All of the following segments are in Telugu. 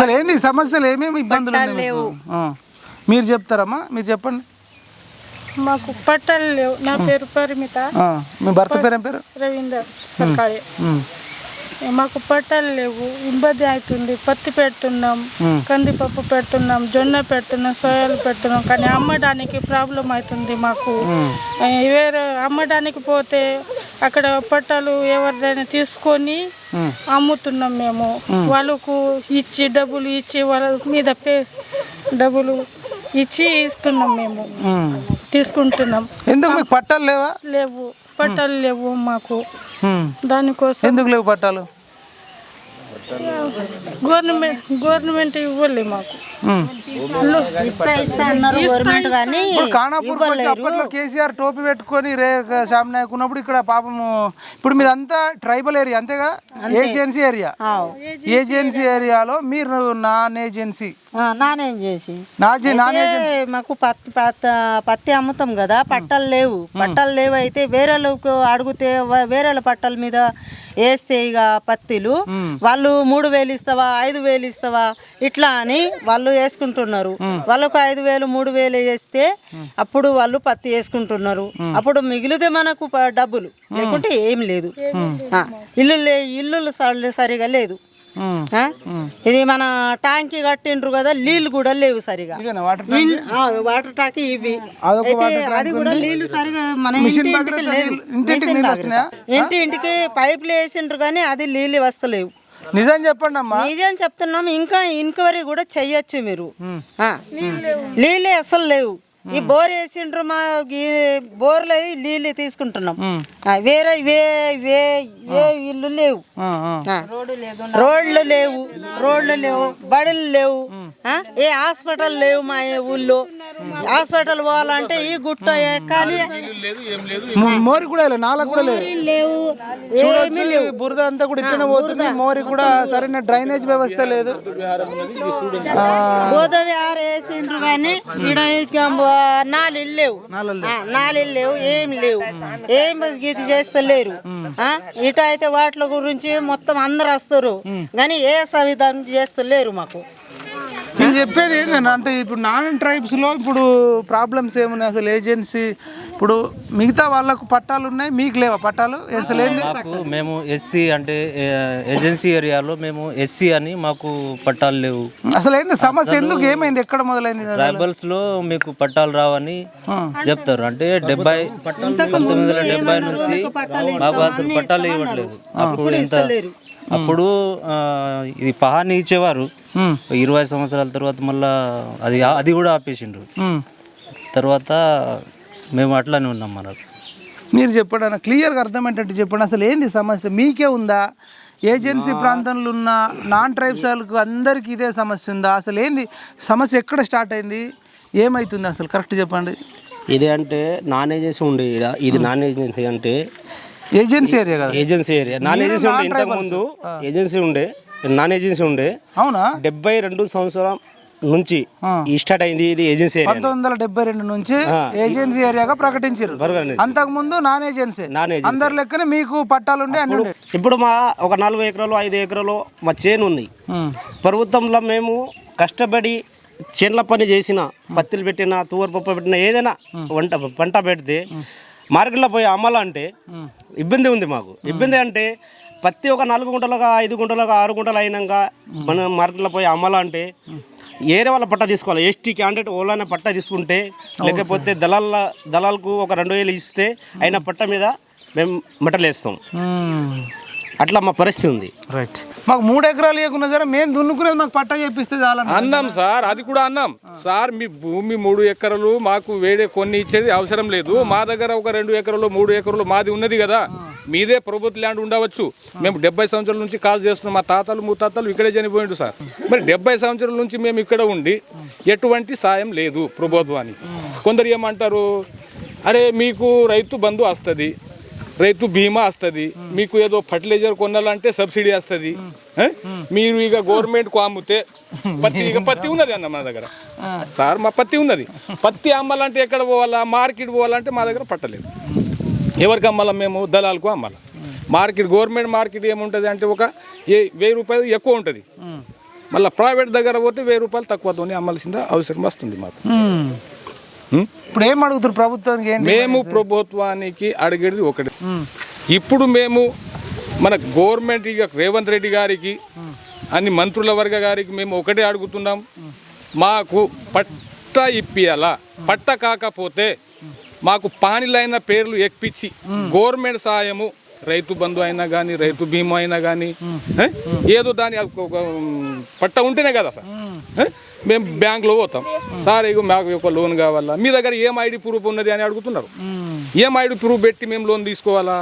అసలు ఏంది సమస్యలు ఏమేమి ఇబ్బందులు ఉన్నాయి మీకు? ఆ. మీరు చెప్తారమ్మా మీరు చెప్పండి మాకు పట్టాలు లేవు నా పేరు పరిమిత ఆ. మీ భర్త పేరు ఏం పేరు రవీందర్ సర్కారి ఉమ్. మాకు పట్టాలు లేవు. ఇబ్బంది అవుతుంది. పత్తి పెడుతున్నాం కందిపప్పు పెడుతున్నాం జొన్న పెడుతున్నాం సోయాలు పెడుతున్నాం. కానీ అమ్మడానికి ప్రాబ్లం అవుతుంది మాకు. వేరే అమ్మడానికి పోతే అక్కడ పట్టాలు ఎవరిదైనా తీసుకొని అమ్ముతున్నాం మేము. వాళ్ళకు ఇచ్చి డబ్బులు ఇచ్చి వాళ్ళ మీద పే డబ్బులు ఇచ్చి ఇస్తున్నాం మేము. తీసుకుంటున్నాం. ఎందుకు మీకు పట్టాలు లేవా? లేవు. పట్టాలు లేవు మాకు. దానికోసం ఎందుకు లేవు పట్టాలు గవర్నమెంట్ గవర్నమెంట్ ఇవ్వలే మాకు. ఉమ్. ఇస్తా ఇస్తా అన్నారు గవర్నమెంట్ కానీ అప్పట్లో కేసీఆర్ టోపీ పెట్టుకొని రే శ్యామ్ నాయక్ ఉన్నప్పుడు ఇక్కడ పాపము ఇప్పుడు మీదంతా ట్రైబల్ ఏరియా అంతేగా? Agency area. ఏజెన్సీ ఏరియాలో మీరు నాన్ ఏజెన్సీ. నానేం చేసి నాజీ నాన్ అయితే మాకు పత్తి పత్తి పత్తి అమ్ముతాం కదా పట్టాలు లేవు. పట్టాలు లేవు అయితే వేరే వాళ్ళకు అడిగితే వేరే వాళ్ళ పట్టాల మీద వేస్తే ఇక పత్తిలు. వాళ్ళు మూడు వేలు ఇస్తావా ఐదు వేలు ఇస్తావా? ఇట్లా అని వాళ్ళు వేసుకుంటున్నారు. వాళ్ళకు ఐదు వేలు మూడు వేలు వేస్తే అప్పుడు వాళ్ళు పత్తి వేసుకుంటున్నారు. అప్పుడు మిగిలితే మనకు డబ్బులు. లేకుంటే ఏం లేదు. ఇల్లు లే ఇల్లు సరి- సరిగా లేదు? ఇది మన ట్యాంక్ కట్టిండ్రు కదా నీళ్ళు కూడా లేవు సరిగా. వాటర్ ఇన్- ఆ, వాటర్ ట్యాంక్ ఇవి. అది కూడా నీళ్ళు సరిగా మన ఇంటి ఇంటికి లేదు? ఇంటి ఇంటికి పైపులు వేసిండ్రు కానీ అది నీళ్ళు వస్తలేవు. నిజం చెప్పండి అమ్మా. నిజం చెప్తున్నాం ఇంకా ఎంక్వైరీ కూడా చెయ్యొచ్చు మీరు. నీళ్ళే అసలు లేవు. ఈ బోర్ వేసిండ్రు మా ఈ బోర్లు నీళ్ళు తీసుకుంటున్నాం ఆ, వేరే వే వే ఏ ఇల్లు లేవు. రోడ్లు లేవు రోడ్లు లేవు బడులు లేవు? ఏ హాస్పిటల్ లేవు మా ఊళ్ళో. హాస్పిటల్ పోవాలంటే ఈ గుట్ట ఎక్కాలి మోరి కూడా నాలకు కూడా లేవు ఏమీ ఈ బురద అంతా కూడా ఇట్లనే పోతుంది మోరి కూడా సరైన డ్రైనేజ్ వ్యవస్థ లేదు. గోదావరి వేసిండ్రు కానీ ఇక్కడ నాలుగు లేవు. నాలుగు లేవు. ఏం లేవు ఏం గీతి చేస్తలేరు. ఇటు అయితే వాటి గురించి మొత్తం అందరు వస్తారు. కానీ ఏ సవిధానం చేస్తలేరు మాకు. నేను చెప్పేది ఏంటంటే అంటే ఇప్పుడు నాన్ ట్రైబ్స్లో ఇప్పుడు ప్రాబ్లమ్స్ ఏమున్నాయి? అసలు ఏజెన్సీ ఇప్పుడు మిగతా వాళ్ళకు పట్టాలు ఉన్నాయి మీకు లేవా పట్టాలు? అసలు ఏంది? మాకు మేము ఎస్సీ అంటే ఏజెన్సీ ఏరియాలో మేము ఎస్సీ అని మాకు పట్టాలు లేవు. అసలు ఏంది? సమస్య ఎందుకు ఏమైంది? ఎక్కడ మొదలైంది? ట్రైబల్స్లో మీకు పట్టాలు రావని చెప్తారు. అంటే డెబ్బై పంతొమ్మిది వందల డెబ్బై నుంచి మాకు అసలు పట్టాలు ఇవ్వట్లేదు. అప్పుడు ఇంత అప్పుడు ఇది పహాని ఇచ్చేవారు. ఇరవై సంవత్సరాల తర్వాత మళ్ళా అది అది కూడా ఆపేసిండ్రు. తర్వాత మేము అట్లానే ఉన్నాం మనకు మీరు చెప్పండి అన్న క్లియర్గా అర్థమయ్యేటట్టు చెప్పండి. అసలు ఏంది సమస్య? మీకే ఉందా? ఏజెన్సీ ప్రాంతంలో ఉన్న నాన్ ట్రైబ్స్ వాళ్ళకు అందరికీ ఇదే సమస్య ఉందా? అసలు ఏంది? సమస్య ఎక్కడ స్టార్ట్ అయింది? ఏమవుతుంది అసలు? కరెక్ట్ చెప్పండి. ఇది అంటే నాన్ ఏజెన్సీ ఉండే. ఇది నాన్ ఏజెన్సీ అంటే ఏజెన్సీ ఏరియా కదా? ఏజెన్సీ ఏరియా నాన్ ఏజెన్సీ ఉండే ఇంతకు ముందు ఏజెన్సీ ఉండే నాన్ ఏజెన్సీ ఉండే. అవునా? డెబ్బై రెండు సంవత్సరం నుంచి ఈ స్టార్ట్ అయింది ఇది ఏజెన్సీ ఏరియా పంతొమ్మిది వందల డెబ్బై రెండు నుంచి ఏజెన్సీ ఏరియాగా ప్రకటించారు. అంతకు ముందు నాన్ ఏజెన్సీ నాన్ ఏజెన్సీ. అందరి లెక్కనే మీకు పట్టాలుండే అన్ని ఉండే. ఇప్పుడు మా ఒక నాలుగు ఎకరాలు ఐదు ఎకరాలు మా చేను ఉన్నాయి ప్రభుత్వంలో మేము కష్టపడి చేన్ల పని చేసిన పత్తిలు పెట్టిన తూవర పప్పు పెట్టిన ఏదైనా వంట పంట పెడితే మార్కెట్లో పోయి అమ్మాలంటే ఇబ్బంది ఉంది మాకు. ఇబ్బంది అంటే పత్తి ఒక నాలుగు గుంటలుగా ఐదు గుంటలుగా ఆరు గుంటలు అయినాక మనం మార్కెట్లో పోయి అమ్మాలంటే ఏరే వాళ్ళ పట్టా తీసుకోవాలి. ఎస్టీ క్యాండిడేట్ ఓలానే పట్టా తీసుకుంటే లేకపోతే దళాల దళాలకు ఒక రెండు వేలు ఇస్తే అయిన పట్ట మీద మేము మెటలు వేస్తాం. అట్లా మా పరిస్థితి ఉంది. రైట్ మాకు మూడు ఎకరాలు ఇవ్వకున్నా సరే మేము దున్నుకునేది మాకు పట్టా చేపిస్తే చాలా అన్నాం సార్ అది కూడా అన్నాం. సార్ మీ భూమి మూడు ఎకరాలు మాకు వేరే కొన్ని ఇచ్చేది అవసరం లేదు. మా దగ్గర ఒక రెండు ఎకరాలు మూడు ఎకరాలు మాది ఉన్నది కదా. మీదే ప్రభుత్వ ల్యాండ్ ఉండవచ్చు. మేము డెబ్బై సంవత్సరాల నుంచి కాల్ చేస్తున్నాం. మా తాతలు ముత్తాతలు ఇక్కడే చనిపోయిండు సార్. మరి డెబ్బై సంవత్సరాల నుంచి మేము ఇక్కడ ఉండి ఎటువంటి సాయం లేదు ప్రభుత్వానికి. కొందరు ఏమంటారు అరే మీకు రైతు బంధు వస్తుంది. రైతు బీమా వస్తుంది. మీకు ఏదో ఫర్టిలైజర్ కొనాలంటే సబ్సిడీ వస్తుంది. మీరు ఇక గవర్నమెంట్కు అమ్మితే పత్తి ఇక పత్తి ఉన్నది అన్న మన దగ్గర. సార్ మా పత్తి ఉన్నది. పత్తి అమ్మాలంటే ఎక్కడ పోవాలా? మార్కెట్ పోవాలంటే మా దగ్గర పట్టలేదు. ఎవరికి అమ్మాలా మేము? దళాలకు అమ్మాలి. మార్కెట్ గవర్నమెంట్ మార్కెట్ ఏముంటుంది అంటే ఒక ఏ వెయ్యి రూపాయలు ఎక్కువ ఉంటుంది. మళ్ళీ ప్రైవేట్ దగ్గర పోతే వెయ్యి రూపాయలు తక్కువతోనే అమ్మాల్సిందే అవసరం వస్తుంది మాకు? ఇప్పుడు ఏం అడుగుతారు ప్రభుత్వానికి ఏంటి మేము ప్రభుత్వానికి అడిగేది ఒకటి. ఇప్పుడు మేము మన గవర్నమెంట్ ఇక రేవంత్ రెడ్డి గారికి అన్ని మంత్రుల వర్గ గారికి మేము ఒకటే అడుగుతున్నాం. మాకు పట్ట ఇప్పియాలా? పట్ట కాకపోతే మాకు పానిలైన పేర్లు ఎక్కించి గవర్నమెంట్ సాయము రైతు బంధు అయినా కానీ రైతు బీమా అయినా కానీ ఏదో దాని పట్ట ఉంటేనే కదా సార్? మేము బ్యాంకులో పోతాం. సార్ ఇగో మాకు ఒక లోన్ కావాలా? మీ దగ్గర ఏం ఐడి ప్రూఫ్ ఉన్నది అని అడుగుతున్నారు. ఏం ఐడి ప్రూఫ్ పెట్టి మేము లోన్ తీసుకోవాలా?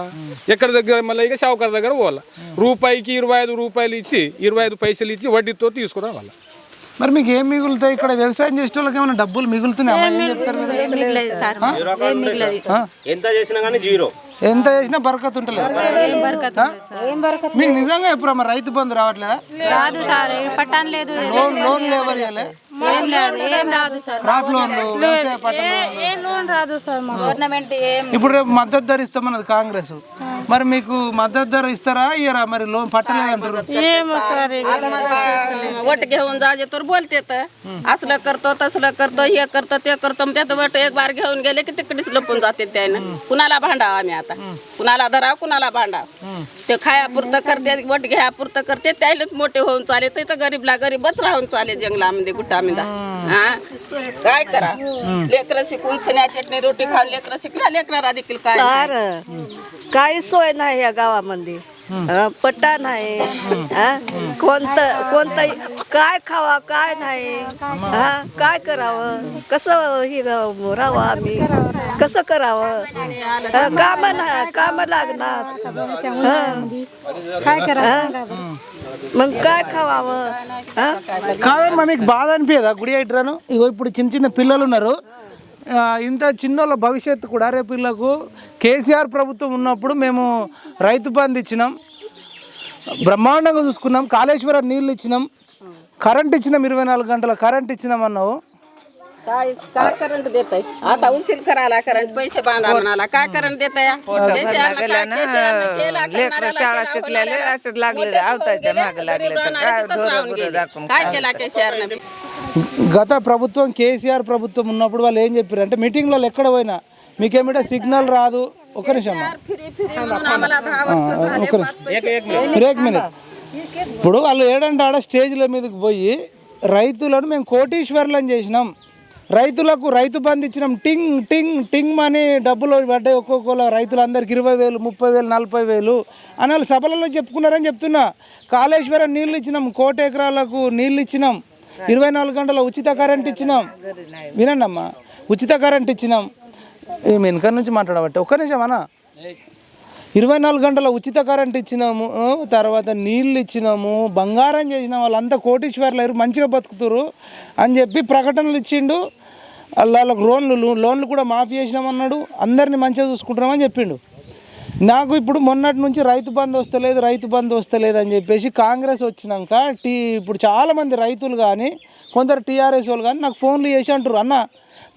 ఎక్కడ దగ్గర మళ్ళీ ఇక షావుకార్ దగ్గర పోవాలా? రూపాయికి ఇరవై ఐదు రూపాయలు ఇచ్చి ఇరవై ఐదు పైసలు ఇచ్చి వడ్డీతో తీసుకురావాలా? మరి మీకు ఏం మిగులుతాయి? ఇక్కడ వ్యవసాయం చేసే వాళ్ళకి ఏమైనా డబ్బులు మిగులుతున్నాయి? ఎంత చేసినా కానీ జీరో. ఎంత చేసినా బరకత్ ఉంటలేదు? మీకు నిజంగా ఎప్పుడు అమ్మ రైతు బంధు రావట్లేదా? రాదు సార్ పట్టాన్ లేదు లోన్ లోన్ లేవర్? ఏం లేదు ఏం రాదు సార్ క్రాప్ లోన్లు వ్యవసాయ పంట లోన్లు. ఏ లోన్ రాదు సార్ మాకు గవర్నమెంట్ ఏం ఇప్పుడు రేపు మద్దతు ధర ఇస్తామన్నది కాంగ్రెస్ మరి మీకు మద్దతు ధర ఇస్తారా ఇయ్యరా మరి లోన్ పట్టలేదంటారు ఏమో సార్ ఇది. वोट घेऊन जाजे तर बोलते तर असलं करतो तसलं करतो हे करतो ते करतो मग त्याचं वोट एक बार घेऊन गेले की तिकडेच लपून जाते त्यानं कुणाला भांडाव आम्ही आता कुणाला धराव कुणाला भांडाव ते खायापुरतं करते वोट घ्यापुरतं करते त्यालाच मोठे होऊन चाले तर इथं गरीबला गरीबच राहून चाले जंगलामध्ये गुटामध्ये हा? काय करा? लेकरं शिकून सण्या चटणी रोटी खाऊन लेकरं शिकल्या लेकराला देखील काय? काही सोय नाही या गावामध्ये. पट्टा नाही. कोणतं कोणतं काय खावा काय नाही. हा काय करावं? कसं हे राहावं आम्ही? कसं करावं? काम काम लागणार. हं. मग काय खावावं हं? కాదమ్మా మీకు బాధ అనిపించదా గుడి ఎట్రాను ఇగో ఇప్పుడు చిన్న చిన్న పిల్లలు ఉన్నారు ఆ, ఇంత చిన్నోళ్ళ భవిష్యత్తు కూడా రేపు వీళ్ళకు కేసీఆర్ ప్రభుత్వం ఉన్నప్పుడు మేము రైతు బంధు ఇచ్చినాం బ్రహ్మాండంగా చూసుకున్నాం కాళేశ్వరం నీళ్ళు ఇచ్చినాం కరెంట్ ఇచ్చినాం ఇరవై నాలుగు గంటల కరెంట్ ఇచ్చినాం అన్నావు काय काय करंट देत आहे आता उशीर करायला करंट पैसे बांधा म्हणाला काय करंट देत आहे लेकरं शाळा शिकलेले असं लागले आवताच्या मागे लागले तर काय ढोरं गुरं दाखवून काय केला केसीआरने గత ప్రభుత్వం కేసీఆర్ ప్రభుత్వం ఉన్నప్పుడు వాళ్ళు ఏం చెప్పారు అంటే మీటింగ్లలో ఎక్కడ పోయినా మీకేమిటో సిగ్నల్ రాదు ఒక నిమిషం అమ్మా. ఆ, ఒక నిమిషం మీరు ఏక్ మినిట్ ఇప్పుడు వాళ్ళు ఏడంటే ఆడ స్టేజ్ల మీదకి పోయి రైతులను మేము కోటీశ్వర్లను చేసినాం రైతులకు రైతు బంధు ఇచ్చినాం. టింగ్ టింగ్ టింగ్ అని డబ్బులు పడ్డాయి ఒక్కొక్కరు. రైతులందరికి ఇరవై వేలు ముప్పై వేలు నలభై వేలు. అని వాళ్ళు సభలలో చెప్పుకున్నారని చెప్తున్నా. కాళేశ్వరం నీళ్ళు ఇచ్చినాం. కోట ఎకరాలకు నీళ్ళు ఇచ్చినాం. ఇరవై నాలుగు గంటల ఉచిత కరెంట్ ఇచ్చినాం. వినండి అమ్మా ఉచిత కరెంట్ ఇచ్చినాం. ఏం వెనక నుంచి మాట్లాడబట్టే? ఒక్క నిమిషం అన్నా. ఇరవై నాలుగు గంటల ఉచిత కరెంట్ ఇచ్చినాము తర్వాత నీళ్ళు ఇచ్చినాము బంగారం చేసిన వాళ్ళంతా కోటీశ్వర్లు అయ్యారు మంచిగా బతుకుతారు అని చెప్పి ప్రకటనలు ఇచ్చిండు. వాళ్ళకి లోన్లు లోన్లు కూడా మాఫీ చేసినామన్నాడు అందరినీ మంచిగా చూసుకుంటున్నామని చెప్పిండు. నాకు ఇప్పుడు మొన్నటి నుంచి రైతు బంధు వస్తలేదు రైతు బంధు వస్తలేదు అని చెప్పేసి కాంగ్రెస్ వచ్చినాక టీ ఇప్పుడు చాలామంది రైతులు కానీ కొందరు టీఆర్ఎస్ వాళ్ళు కానీ నాకు ఫోన్లు చేసి అంటారు అన్న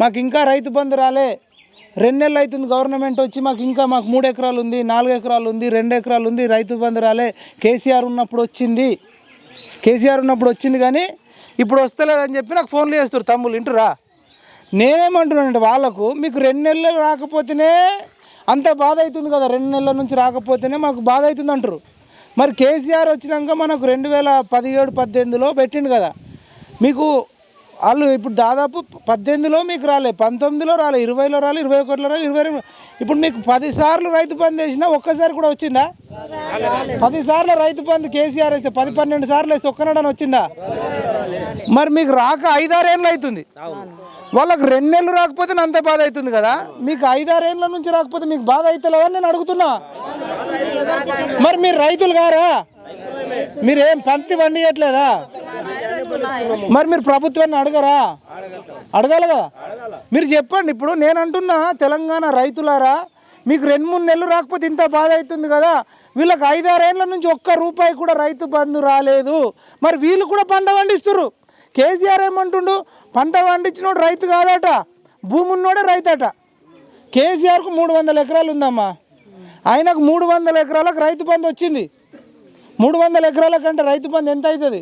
మాకు ఇంకా రైతు బంధు రాలే రెండు నెలలు అవుతుంది గవర్నమెంట్ వచ్చి మాకు ఇంకా మాకు మూడు ఎకరాలు ఉంది నాలుగు ఎకరాలు ఉంది రెండు ఎకరాలు ఉంది రైతు బంధు రాలే కేసీఆర్ ఉన్నప్పుడు వచ్చింది. కేసీఆర్ ఉన్నప్పుడు వచ్చింది కానీ ఇప్పుడు వస్తలేదని చెప్పి నాకు ఫోన్లు చేస్తారు తమ్ముళ్ళు ఇంటురా నేనేమంటున్నానంటే వాళ్ళకు మీకు రెండు నెలలు రాకపోతేనే అంత బాధ అవుతుంది కదా రెండు నెలల నుంచి రాకపోతేనే మాకు బాధ అవుతుంది అంటారు మరి కేసీఆర్ వచ్చినాక మనకు రెండు వేల పదిహేడు పద్దెనిమిదిలో పెట్టిండు కదా. మీకు వాళ్ళు ఇప్పుడు దాదాపు పద్దెనిమిదిలో మీకు రాలే పంతొమ్మిదిలో రాలే ఇరవైలో రాలే ఇరవై ఒకటిలో రాలే ఇరవై ఇప్పుడు మీకు పదిసార్లు రైతు బంద్ వేసినా ఒక్కసారి కూడా వచ్చిందా? పది సార్లు రైతు బంద్ కేసీఆర్ వేస్తే పది పన్నెండు సార్లు వేస్తే ఒక్కనాడని వచ్చిందా? మరి మీకు రాక ఐదారేళ్ళు అవుతుంది. వాళ్ళకి రెండు నెలలు రాకపోతే అంత బాధ అవుతుంది కదా? మీకు ఐదారేళ్ళ నుంచి రాకపోతే మీకు బాధ అవుతలేదని నేను అడుగుతున్నా. మరి మీరు రైతులు గారా మీరేం పంతి పండియట్లేదా మరి మీరు ప్రభుత్వాన్ని అడగరా? అడగాలి కదా? మీరు చెప్పండి ఇప్పుడు నేను అంటున్నా తెలంగాణ రైతులారా మీకు రెండు మూడు నెలలు రాకపోతే ఇంత బాధ అవుతుంది కదా? వీళ్ళకి ఐదారేళ్ళ నుంచి ఒక్క రూపాయి కూడా రైతు బంధు రాలేదు. మరి వీళ్ళు కూడా పంట పండిస్తున్నారు కేసీఆర్ ఏమంటుండు? పంట పండించినోడు రైతు కాదట భూమి ఉన్నోడే రైతట. కేసీఆర్కు మూడు వందల ఎకరాలు ఉందమ్మా. ఆయనకు మూడు వందల ఎకరాలకు రైతు బంధు వచ్చింది. మూడు వందల ఎకరాల కంటే రైతు బంధు ఎంత అవుతుంది?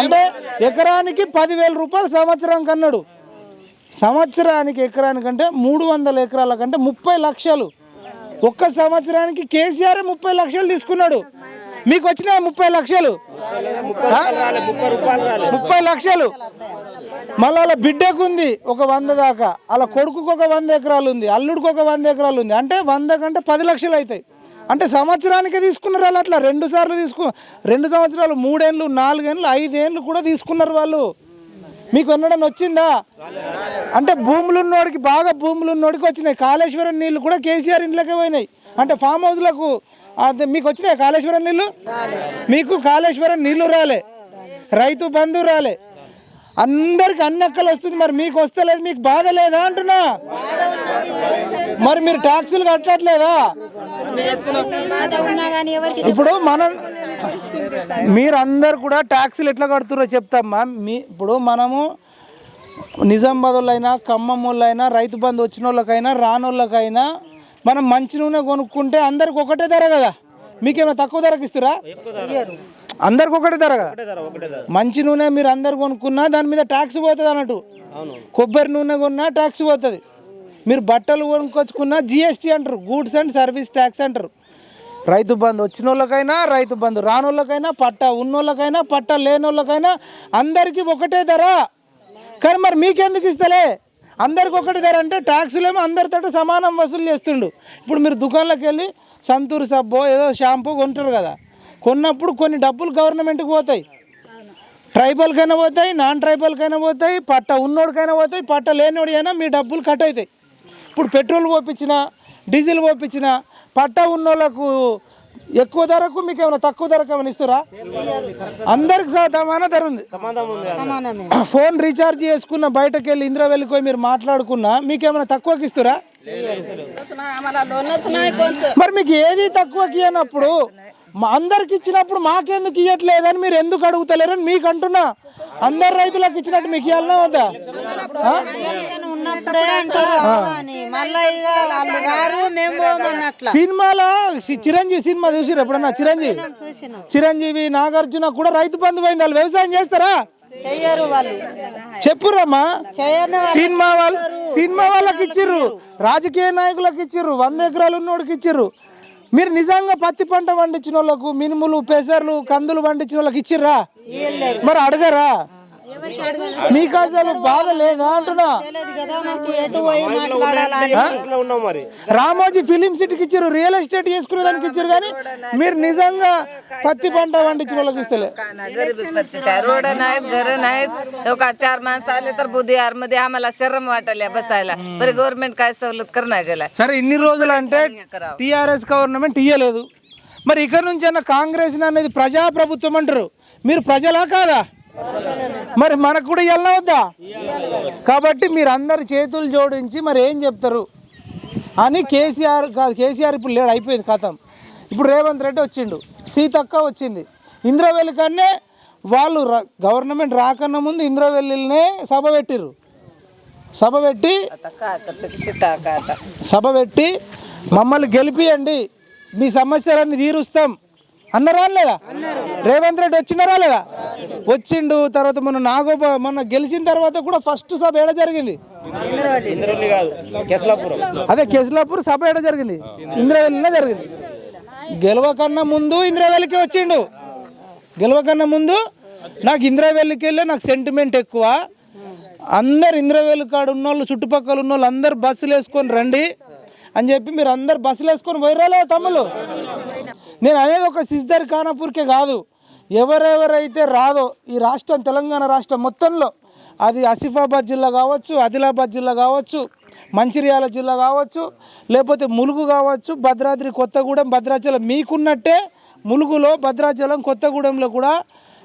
అంటే ఎకరానికి పదివేల రూపాయలు సంవత్సరం కన్నాడు. సంవత్సరానికి ఎకరానికంటే మూడు వందల ఎకరాల కంటే ముప్పై లక్షలు. ఒక్క సంవత్సరానికి కేసీఆర్ ముప్పై లక్షలు తీసుకున్నాడు. మీకు వచ్చినాయి ముప్పై లక్షలు. ముప్పై లక్షలు. మళ్ళీ అలా బిడ్డకు ఉంది ఒక వంద దాకా. అలా కొడుకుకు ఒక వంద ఎకరాలు ఉంది. అల్లుడికి ఒక వంద ఎకరాలు ఉంది. అంటే వంద కంటే పది లక్షలు అవుతాయి. అంటే సంవత్సరానికి తీసుకున్నారు వాళ్ళు అట్లా. రెండు సార్లు తీసుకు రెండు సంవత్సరాలు మూడేళ్ళు నాలుగేళ్ళు ఐదేళ్ళు కూడా తీసుకున్నారు వాళ్ళు. మీకు ఎన్నడన్నా వచ్చిందా అంటే భూములు ఉన్నోడికి బాగా భూములు ఉన్నోడికి వచ్చినాయి. కాళేశ్వరం నీళ్ళు కూడా కేసీఆర్ ఇంట్లోకే పోయినాయి. అంటే ఫామ్ హౌస్లకు మీకు వచ్చినాయి కాళేశ్వరం నీళ్ళు? మీకు కాళేశ్వరం నీళ్ళు రాలే. రైతు బంధు రాలే. అందరికి అన్నక్కలు వస్తుంది. మరి మీకు వస్తలేదు మీకు బాధ లేదా అంటున్నా? మరి మీరు ట్యాక్సులు కట్టట్లేదా? ఇప్పుడు మనం మీరందరు కూడా ట్యాక్సులు ఎట్లా కడుతురో చెప్తామ్మా. మీ ఇప్పుడు మనము నిజామాబాద్ వాళ్ళైనా ఖమ్మం వాళ్ళైనా రైతు బంధు వచ్చిన వాళ్ళకైనా రానోళ్ళకైనా మనం మంచి నూనె కొనుక్కుంటే అందరికి ఒకటే ధర కదా? మీకేమైనా తక్కువ ధరకు ఇస్తారా? అందరికి ఒకటే ధర కదా? మంచి నూనె మీరు అందరు కొనుక్కున్నా దాని మీద ట్యాక్స్ పోతుంది అన్నట్టు. కొబ్బరి నూనె కొన్నా ట్యాక్స్ పోతుంది. మీరు బట్టలు కొనుక్కొచ్చుకున్నా జిఎస్టీ అంటారు గూడ్స్ అండ్ సర్వీస్ ట్యాక్స్ అంటారు. రైతు బంధు వచ్చిన వాళ్ళకైనా రైతు బంధు రానోళ్ళకైనా పట్ట ఉన్నోళ్ళకైనా పట్ట లేనోళ్ళకైనా అందరికీ ఒకటే ధర. కానీ మరి మీకెందుకు ఇస్తలే? అందరికి ఒకటి ధర అంటే ట్యాక్సులేమో అందరితో సమానం వసూలు చేస్తుండు. ఇప్పుడు మీరు దుకాణంలోకి వెళ్ళి సంతూర్ సబ్బో ఏదో షాంపూ కొంటారు కదా. కొన్నప్పుడు కొన్ని డబ్బులు గవర్నమెంట్కి పోతాయి. ట్రైబల్కైనా పోతాయి నాన్ ట్రైబల్కైనా పోతాయి పట్ట ఉన్నోడికైనా పోతాయి పట్ట లేనోడి అయినా మీ డబ్బులు కట్ అవుతాయి. ఇప్పుడు పెట్రోల్ పోపించిన డీజిల్ పోపించిన పట్ట ఉన్నోళ్ళకు ఎక్కువ ధరకు మీకు ఏమైనా తక్కువ ధరకు ఏమైనా ఇస్తారా? అందరికి సమాన ధర ఉంది. ఫోన్ రీఛార్జ్ చేసుకున్న బయటకు వెళ్ళి ఇందిరా వెళ్ళిపోయి మీరు మాట్లాడుకున్నా మీకు ఏమైనా తక్కువకి ఇస్తారా? మరి మీకు ఏది తక్కువకి అన్నప్పుడు మా అందరికి ఇచ్చినప్పుడు మాకెందుకు ఇవ్వట్లేదని మీరు ఎందుకు అడుగుతలేరని మీకు అంటున్నా అందరు రైతులకు ఇచ్చినట్టు మీకు ఇవ్వాలన్నా వద్దా? సినిమాలో చిరంజీవి సినిమా చూసిరు ఎప్పుడన్నా? చిరంజీవి? చిరంజీవి నాగార్జున కూడా రైతు బంధు పోయింది. వాళ్ళు వ్యవసాయం చేస్తారా? చెయ్యరు వాళ్ళు. చెప్పురమ్మా. సినిమా వాళ్ళు సినిమా వాళ్ళకి ఇచ్చిర్రు. రాజకీయ నాయకులకు ఇచ్చిర్రు. వంద ఎకరాలు ఉన్నోడికి ఇచ్చిర్రు. మీరు నిజంగా పత్తి పంట పండించిన వాళ్ళకు మినుములు పెసర్లు కందులు పండించిన వాళ్ళకి ఇచ్చిర్రా మరి అడగరా? మీకు అసలు బాధ లేదా అంటున్నా తెలియదు కదా మాకు ఎటు పోయి మాట్లాడాలని కేసులో ఉన్నాం మరి రామోజీ ఫిలిం సిటీకి ఇచ్చారు రియల్ ఎస్టేట్ చేసుకునే దానికి ఇచ్చారు కానీ మీరు నిజంగా పత్తి పంట పండించిన వాళ్ళకి ఇస్తలే गरिबी परिस्थिती आहे रोड नाहीत घर नाहीत हो का चार माणसं आले तर बुधवार मध्ये आम्हाला शरम वाटायला बसायला बरं गव्हर्नमेंट काय सवलत करणार गेलाय సరే ఇన్ని రోజులు అంటే టీఆర్ఎస్ గవర్నమెంట్ ఇయ్యలేదు మరి ఇక్కడ నుంచి అన్న కాంగ్రెస్ అనేది ప్రజాప్రభుత్వం అంటారు మీరు ప్రజలా కాదా మరి మనకు కూడా వెళ్ళవద్దా కాబట్టి మీరు అందరు చేతులు జోడించి మరి ఏం చెప్తారు? అని కేసీఆర్ కాదు కేసీఆర్ ఇప్పుడు లేడు అయిపోయింది కథం. ఇప్పుడు రేవంత్ రెడ్డి వచ్చిండు సీతక్క వచ్చింది. ఇంద్రవెల్లి కన్నే వాళ్ళు గవర్నమెంట్ రాకన్నా ముందు ఇంద్రవెల్లినే సభ పెట్టిర్రు. సభ పెట్టి సభ పెట్టి మమ్మల్ని గెలిపియండి. మీ సమస్యలన్నీ తీరుస్తాం. అన్నరా లేదా రేవంత్ రెడ్డి వచ్చినారా లేదా? వచ్చిండు తర్వాత మొన్న నాగోబ మొన్న గెలిచిన తర్వాత కూడా ఫస్ట్ సభ ఏడ జరిగింది? ఇంద్రవల్లి. కాదు కేసలాపురం అదే కేసులాపూర్ సభ ఏడ జరిగింది? ఇంద్రవెల్లినే జరిగింది. గెలవకన్నా ముందు ఇంద్రవెల్లికి వచ్చిండు. గెలవకన్నా ముందు నాకు ఇంద్రవెల్లికి వెళ్ళి నాకు సెంటిమెంట్ ఎక్కువ. అందరు ఇంద్రవేలు కాడ ఉన్నోళ్ళు చుట్టుపక్కల ఉన్నోళ్ళు అందరు బస్సులు వేసుకొని రండి అని చెప్పి మీరు అందరు బస్సులు వేసుకొని పోయిరాలే తమ్ముళ్ళు? నేను అనేది ఒక సిస్దర్ ఖానాపూర్కే కాదు. ఎవరెవరైతే రాదో ఈ రాష్ట్రం తెలంగాణ రాష్ట్రం మొత్తంలో అది ఆసిఫాబాద్ జిల్లా కావచ్చు ఆదిలాబాద్ జిల్లా కావచ్చు మంచిర్యాల జిల్లా కావచ్చు లేకపోతే ములుగు కావచ్చు భద్రాద్రి కొత్తగూడెం భద్రాచలం మీకున్నట్టే ములుగులో భద్రాచలం కొత్తగూడెంలో కూడా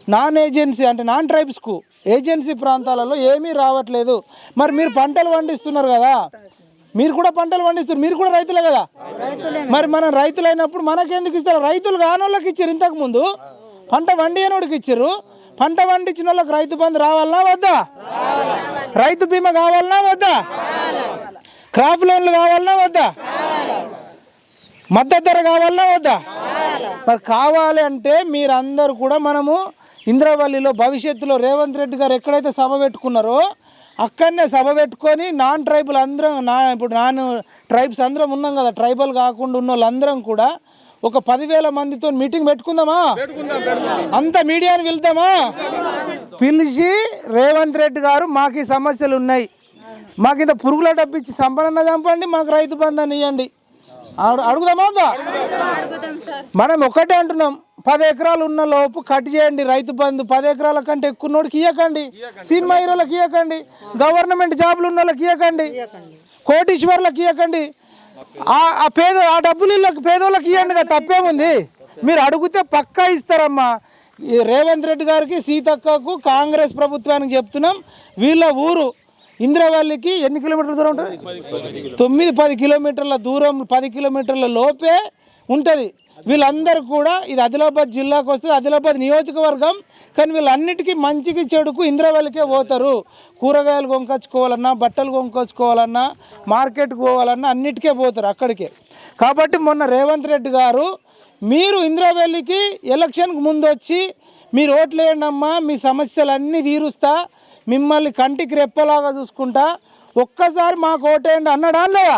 నాన్ ఏజెన్సీ అంటే నాన్ ట్రైబ్స్కు ఏజెన్సీ ప్రాంతాలలో ఏమీ రావట్లేదు. మరి మీరు పంటలు పండిస్తున్నారు కదా. మీరు కూడా పంటలు పండిస్తున్నారు మీరు కూడా రైతులే కదా? మరి మనం రైతులైనప్పుడు మనకెందుకు ఇస్తారు? రైతులు కానోళ్ళకి ఇచ్చారు ఇంతకు ముందు. పంట పండియనోడికి ఇచ్చారు. పంట పండించిన వాళ్ళకి రైతు బంధు రావాలనా వద్దా? రైతు బీమా కావాలనా వద్దా? క్రాప్ లోన్లు కావాలనా వద్దా? మద్దతు ధర కావాలా వద్దా? మరి కావాలి అంటే మీరందరూ కూడా మనము ఇంద్రవల్లిలో భవిష్యత్తులో రేవంత్ రెడ్డి గారు ఎక్కడైతే సభ పెట్టుకున్నారో అక్కడనే సభ పెట్టుకొని నాన్ ట్రైబల్ అందరం నా ఇప్పుడు నాన్ ట్రైబ్స్ అందరం ఉన్నాం కదా ట్రైబల్ కాకుండా ఉన్న వాళ్ళందరం కూడా ఒక పదివేల మందితో మీటింగ్ పెట్టుకుందామా? అంత మీడియాని వెళ్తామా? పిలిచి రేవంత్ రెడ్డి గారు మాకు ఈ సమస్యలు ఉన్నాయి. మాకు ఇంత పురుగుల డబ్బు ఇచ్చి సంపన్న చంపండి మాకు రైతు బంధాన్ని ఇవ్వండి అడు- అడుగుదామా? మనం ఒకటే అంటున్నాం. పది ఎకరాలు ఉన్న లోపు కట్ చేయండి రైతు బంధు. పది ఎకరాల కంటే ఎక్కువ ఉన్నోడికి ఇవ్వకండి సినిమా హీరోలకు ఇవ్వకండి గవర్నమెంట్ జాబులు ఉన్న వాళ్ళకి ఇవ్వకండి కోటీశ్వర్లకు ఇవ్వకండి ఆ ఆ పేద ఆ డబ్బులు వీళ్ళకి పేదోళ్ళకి ఇవ్వండి కదా తప్పేముంది? మీరు అడిగితే పక్కా ఇస్తారమ్మా. ఈ రేవంత్ రెడ్డి గారికి సీతక్కకు కాంగ్రెస్ ప్రభుత్వానికి చెప్తున్నాం. వీళ్ళ ఊరు ఇంద్రవల్లికి ఎన్ని కిలోమీటర్ల దూరం ఉంటుంది? తొమ్మిది పది కిలోమీటర్ల దూరం పది కిలోమీటర్ల లోపే ఉంటుంది. వీళ్ళందరూ కూడా ఇది ఆదిలాబాద్ జిల్లాకు వస్తే ఆదిలాబాద్ నియోజకవర్గం. కానీ వీళ్ళన్నిటికీ మంచికి చెడుకు ఇంద్రవల్లికే పోతారు. కూరగాయలు కొనుకొచ్చుకోవాలన్నా బట్టలు కొనుకొచ్చుకోవాలన్నా మార్కెట్కి పోవాలన్నా అన్నిటికే పోతారు అక్కడికే. కాబట్టి మొన్న రేవంత్ రెడ్డి గారు మీరు ఇంద్రవల్లికి ఎలక్షన్కి ముందు వచ్చి మీరు ఓట్లేయండమ్మా మీ సమస్యలన్నీ తీరుస్తా మిమ్మల్ని కంటికి రెప్పలాగా చూసుకుంటా ఒక్కసారి మాకు ఓటేయండి అన్నాడా లేదా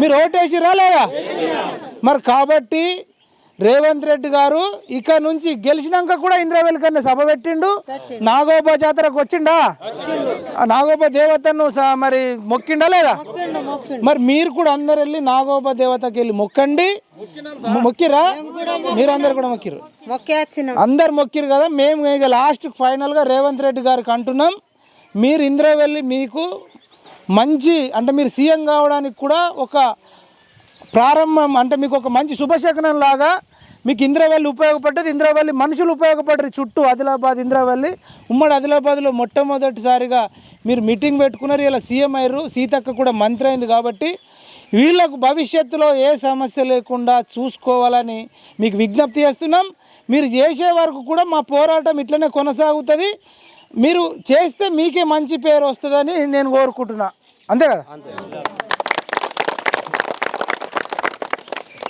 మీరు ఓటేసిరా లేదా? మరి కాబట్టి రేవంత్ రెడ్డి గారు ఇక నుంచి గెలిచినాక కూడా ఇంద్రవెల్ కన్నా సభ పెట్టిండు. నాగోబా జాతరకు వచ్చిండా? ఆ నాగోబా దేవతను మరి మొక్కిండా లేదా? మరి మీరు కూడా అందరు వెళ్ళి నాగోబా దేవతకి వెళ్ళి మొక్కండి. మొక్కిరా మీరందరు కూడా మొక్కిరు అందరు మొక్కిరు కదా? మేము ఇక లాస్ట్ ఫైనల్గా రేవంత్ రెడ్డి గారికి అంటున్నాం. మీరు ఇంద్రవెల్లి మీకు మంచి అంటే మీరు సీఎం కావడానికి కూడా ఒక ప్రారంభం అంటే మీకు ఒక మంచి శుభశకనం లాగా మీకు ఇంద్రవల్లి ఉపయోగపడ్డది. ఇంద్రవల్లి మనుషులు ఉపయోగపడరు చుట్టూ ఆదిలాబాద్ ఇంద్రవల్లి. ఉమ్మడి ఆదిలాబాద్లో మొట్టమొదటిసారిగా మీరు మీటింగ్ పెట్టుకున్నారు. ఇలా సీఎం అయ్యారు. సీతక్క కూడా మంత్రి అయింది కాబట్టి వీళ్ళకు భవిష్యత్తులో ఏ సమస్య లేకుండా చూసుకోవాలని మీకు విజ్ఞప్తి చేస్తున్నాం. మీరు చేసే వరకు కూడా మా పోరాటం ఇట్లనే కొనసాగుతుంది. మీరు చేస్తే మీకే మంచి పేరు వస్తుందని నేను కోరుకుంటున్నా. అంతే కదా?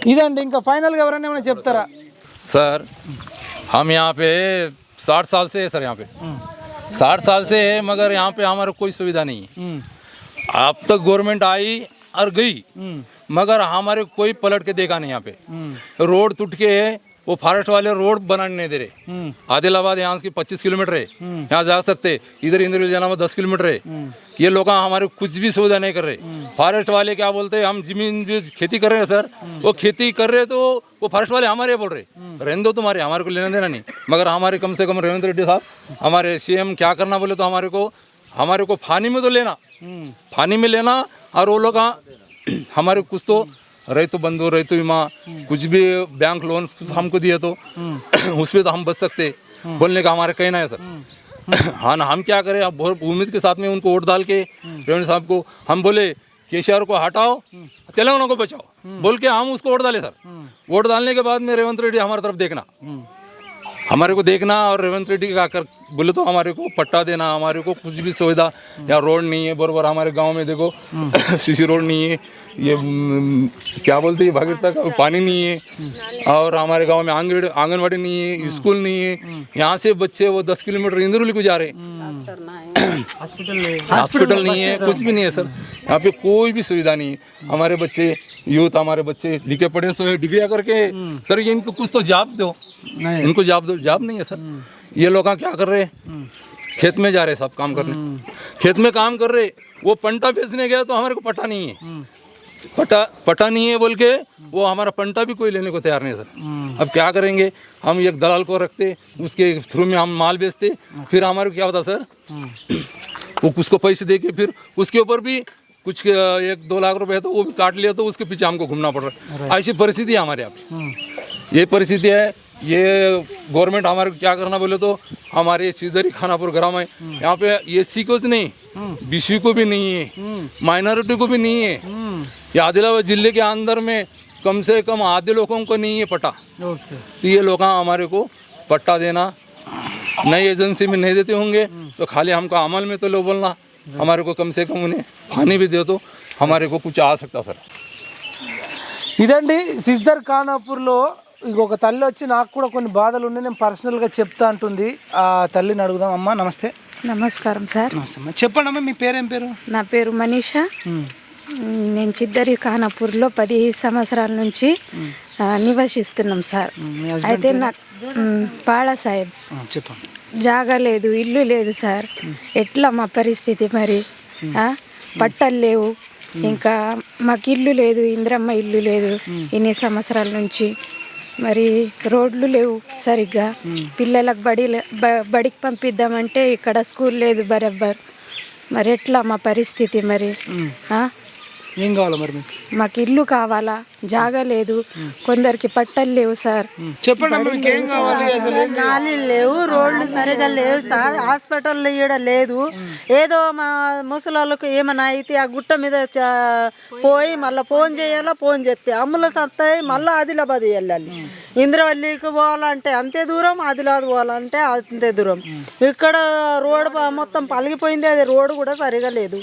ఇదండి ఇంకా ఫైనల్గా ఎవరైనా ఏమైనా చెప్తారా सर हम यहाँ पे साठ साल से है सर यहाँ पे साठ साल से है मगर यहाँ पे हमारे कोई सुविधा नहीं है अब तक गवर्नमेंट आई और गई मगर हमारे कोई पलट के देखा नहीं यहाँ पे रोड टूट के है वो फॉरेस्ट वाले रोड बनाने नहीं दे रहे। आदिलाबाद यहाँ से पच्चीस किलोमीटर है। यहाँ जा सकते। इधर इंद्र जाना में दस किलोमीटर है। ये लोग हमारे कुछ भी सुविधा नहीं कर रहे। फॉरेस्ट वाले क्या बोलते हैं हम ज़मीन खेती कर रहे हैं सर वो खेती कर रहे तो वो फॉरेस्ट वाले हमारे बोल रहे। रहने दो तुम्हारे हमारे को लेना देना नहीं। मगर हमारे कम से कम रेवंत रेड्डी साहब हमारे सीएम क्या करना बोले तो हमारे को हमारे को फानी में तो लेना। फानी में लेना और वो लोग हमारे कुछ तो रैतु बंधु रैतु बीमा हम्म। कुछ भी बैंक लोन हम्म। हमको दिए तो हम्म। उसमें तो हम बच सकते। बोलने का हमारा कहना है सर। हाँ ना हम क्या करें? अब बहुत उम्मीद के साथ में उनको वोट डाल के रेवंत साहब को हम बोले केसीआर को हटाओ तेलंगाना को बचाओ। बोल के हम उसको वोट डाले सर। वोट डालने के बाद में रेवंत रेड्डी हमारे तरफ़ देखना। हमारे को देखना और रेवंत रेड्डी का आकर बोले तो हमारे को पट्टा देना हमारे को कुछ भी सुविधा। या रोड नहीं है बरबर हमारे गाँव में देखो। सीसी रोड नहीं है। ये हम्म, क्या बोलते हैं भागीरथा का पानी नहीं है। और हमारे गाँव में आँगन आंगनबाड़ी नहीं है स्कूल नहीं है। यहाँ से बच्चे वो दस किलोमीटर इंद्रोली को जा रहे हैं। हॉस्पिटल नहीं है कुछ भी नहीं है सर। यहाँ पे कोई भी सुविधा नहीं है। हमारे बच्चे यूथ हमारे बच्चे लिखे पढ़े सो डिग्रिया करके सर ये इनको कुछ तो जाप दो। नहीं। इनको जाप दो जाप नहीं है सर। ये लोग क्या कर रहे हैं? खेत में जा रहे सब काम करने। खेत में काम कर रहे वो पंटा बेचने गया तो हमारे को पट्टा नहीं है। पट्टा पटा नहीं है बोल के वो हमारा पंटा भी कोई लेने को तैयार नहीं है सर। अब क्या करेंगे? हम एक दलाल को रखते उसके थ्रू में हम माल बेचते फिर हमारे क्या होता सर? वो उसको पैसे दे के फिर उसके ऊपर भी कुछ एक दो लाख रुपए तो वो भी काट लिया तो उसके पीछे हमको घूमना पड़ रहा है। ऐसी परिस्थिति है हमारे यहाँ पे। ये परिस्थिति है ये गवर्नमेंट हमारे को क्या करना बोले तो हमारे सीधरी खानापुर ग्राम है यहाँ पे एस सी को नहीं बीसी को भी नहीं है माइनॉरिटी को भी नहीं है ये आदिलाबाद जिले के अंदर में कम से कम आधे लोगों को नहीं है पट्टा ఓకే तो ये लोग हमारे को पट्टा देना नई एजेंसी में नहीं देते होंगे तो खाली हमको अमल में तो लो बोलना हमारे को कम से कम उन्हें पानी भी दे तो हमारे को कुछ आ सकता सर ఇదండి సిస్టర్ ఖానాపూర్లో ఇంకొక తల్లి వచ్చి నాకు కూడా కొన్ని బాధలు ఉన్నాయి నేను పర్సనల్గా చెప్తా అంటుంది. ఆ తల్లిని అడుగుదాం అమ్మా నమస్తే. నమస్కారం సార్. నమస్తే అమ్మా. చెప్పండి అమ్మా మీ పేరేం పేరు? నా పేరు మనీషా. నేను చిద్దరి ఖానాపూర్లో పది సంవత్సరాల నుంచి నివసిస్తున్నాం సార్. అయితే నాకు మ్, పాళ సాహెబ్ ఆ, చెప్పండి. జాగా లేదు ఇల్లు లేదు సార్. ఎట్లా మా పరిస్థితి మరి? పట్టలు లేవు. ఇంకా మాకు ఇల్లు లేదు ఇంద్రమ్మ ఇల్లు లేదు ఇన్ని సంవత్సరాల నుంచి. మరి రోడ్లు లేవు సరిగ్గా. పిల్లలకు బడి బడికి పంపిద్దామంటే ఇక్కడ స్కూల్ లేదు బరబ్బర్. మరి ఎట్లా మా పరిస్థితి మరి? ఏం కావాలి మరి మీకు? మాకు ఇల్లు కావాలా? జాగా లేదు. కొందరికి పట్టలు లేవు సార్. చెప్పండి ఏం కావాలి? లేవు రోడ్లు సరిగా లేవు సార్. హాస్పిటల్లో ఈడ లేదు. ఏదో మా ముసలాళ్ళకు ఏమైనా అయితే ఆ గుట్ట మీద చ- పోయి మళ్ళీ ఫోన్ చేయాలా? ఫోన్ చేస్తే అంబులెన్స్ వస్తాయి మళ్ళీ ఆదిలాబాద్ వెళ్ళాలి. ఇంద్రవల్లికి పోవాలంటే అంతే దూరం ఆదిలాబాద్ పోవాలంటే అంతే దూరం. ఇక్కడ రోడ్ మొత్తం పలిగిపోయింది అది రోడ్డు కూడా సరిగా లేదు.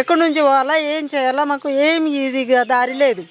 ఎక్కడి నుంచి పోవాలా ఏం చేయాలా మాకు ఏమి ఇది దారి లేదు.